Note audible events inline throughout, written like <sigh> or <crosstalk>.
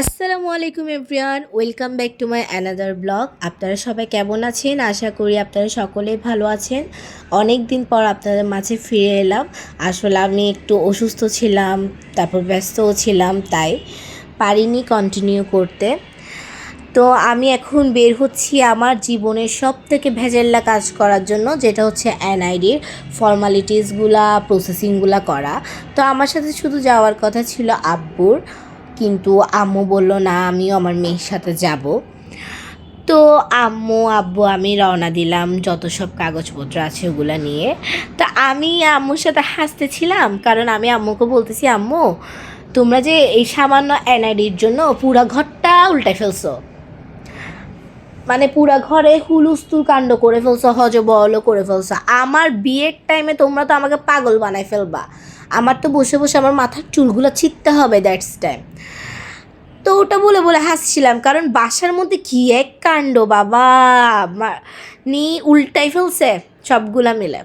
আসসালামু আলাইকুম everyone, welcome back to my another blog. আপনারা সবাই কেমন আছেন? আশা করি আপনারা সকলেই ভালো আছেন। অনেক দিন পর আপনাদের মাঝে ফিরে এলাম। আসলে আমি একটু অসুস্থ ছিলাম, তারপর ব্যস্তও ছিলাম, তাই পারিনি কন্টিনিউ করতে। তো আমি এখন বের হচ্ছি আমার জীবনের সব থেকে ভেজাল্লা কাজ করার জন্য, যেটা হচ্ছে এনআইডির ফর্মালিটিসগুলা প্রসেসিংগুলা করা। তো আমার সাথে শুধু যাওয়ার কথা ছিল আব্বুর। কিন্তু আম্মু বলল, না, আমিও আমার মেয়ের সাথে যাব। তো আম্মু, আব্বু, আমি রওনা দিলাম যত সব কাগজপত্র আছে ওগুলো নিয়ে। তা আমি আম্মুর সাথে হাসতেছিলাম কারণ আমি আম্মুকে বলতেছি, আম্মু, তোমরা যে এই সামান্য এনআইডির জন্য পুরা ঘরটা উল্টে ফেলছো। মানে পুরা ঘরে হুলুস্তুল কাণ্ড করে ফেলছো হজ বল করে ফেলছো। আমার বিয়ের টাইমে তোমরা তো আমাকে পাগল বানাই ফেলবা। আমার তো বসে বসে আমার মাথার চুলগুলো ছিটতে হবে দ্যাটস টাইম তো ওটা বলে বলে হাসছিলাম, কারণ বাসার মধ্যে কী এক কাণ্ড বাবা! নি উল্টাই ফেলছে। সবগুলা মিলে।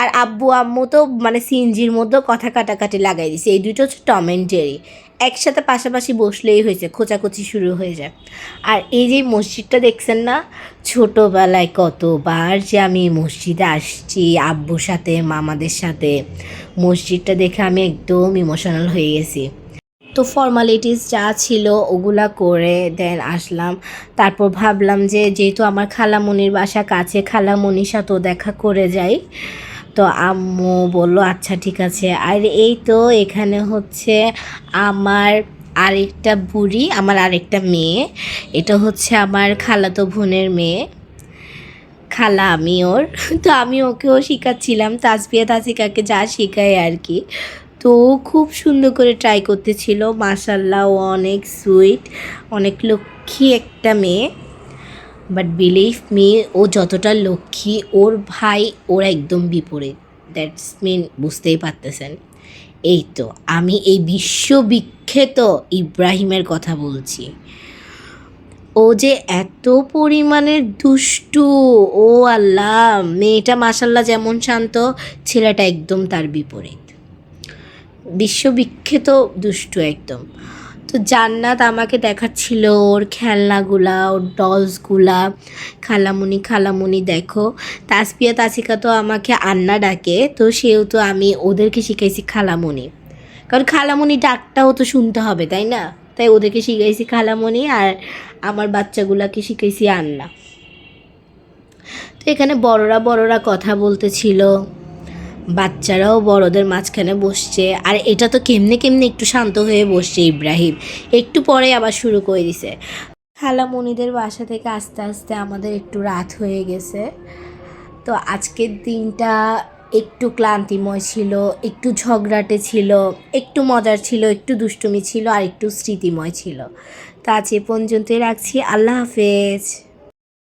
আর আব্বু, আম্মু তো মানে সিনজির মধ্যেও কথা কাটাকাটি লাগাই দিছে। এই দুটো হচ্ছে টম অ্যান্ড জেরি একসাথে পাশাপাশি বসলেই হয়েছে, খোঁচাখুচি শুরু হয়ে যায়। আর এই যে মসজিদটা দেখছেন না, ছোটোবেলায় কতবার যে আমি মসজিদে আসছি, আব্বুর সাথে, মামাদের সাথে, মসজিদটা দেখে আমি একদম ইমোশনাল হয়ে গেছি। তো ফর্মালিটিস যা ছিল ওগুলা করে দেন আসলাম। তারপর ভাবলাম যে যেহেতু আমার খালামণির বাসা কাছে খালামণির সাথেও দেখা করে যাই। তো আম্মু বলল আচ্ছা ঠিক আছে। আর এই তো এখানে হচ্ছে আমার আরেকটা বুড়ি, আমার আরেকটা মেয়ে। এটা হচ্ছে আমার খালাতো বোনের মেয়ে। খালা আমি ওর। <laughs> তো আমি ওকেও শেখাচ্ছিলাম তাসবিয়া তাসিকাকে যা শেখাই আর কি। তো খুব সুন্দর করে ট্রাই করতেছিল। মাসাল্লাহ ও অনেক সুইট অনেক লক্ষ্মী একটা মেয়ে। বাট বিলিভ মি ও যতটা লক্ষ্মী, ওর ভাই ওর একদম বিপরীত। দ্যাটস মিন বুঝতেই পারতেছেন। এই তো, আমি এই বিশ্ববিখ্যাত ইব্রাহিমের কথা বলছি। ও যে এত পরিমাণের দুষ্টু, ও আল্লাহ, মেয়েটা মাসাল্লাহ যেমন শান্ত, ছেলেটা একদম তার বিপরীত। বিশ্ববিখ্যাত দুষ্টু একদম। তো জান্নাত আমাকে দেখাচ্ছিল ওর খেলনাগুলা, ওর ডলসগুলা খালামুনি খালামুনি দেখো। তাসপিয়া, তাসিকা তো আমাকে আন্না ডাকে, তো সেহেতু আমি ওদেরকে শিখাইছি খালামুনি। কারণ খালামুনি ডাকটাও তো শুনতে হবে, তাই না? তাই ওদেরকে শিখাইছি খালামুনি আর আমার বাচ্চাগুলাকে শিখাইছি আন্না। তো এখানে বড়রা বড়রা কথা বলতেছিল। বাচ্চারাও বড়দের মাঝখানে বসছে। আর এটা তো কেমনে কেমনে একটু শান্ত হয়ে বসছে ইব্রাহিম। একটু পরে আবার শুরু করে দিছে। খালামণিদের বাসা থেকে আস্তে আস্তে আমাদের একটু রাত হয়ে গেছে। তো আজকের দিনটা একটু ক্লান্তিময় ছিল, একটু ঝগড়াটে ছিল, একটু মজার ছিল, একটু দুষ্টুমি ছিল, আর একটু স্মৃতিময় ছিল। তা আজ এ পর্যন্তই রাখছি। আল্লাহ হাফেজ।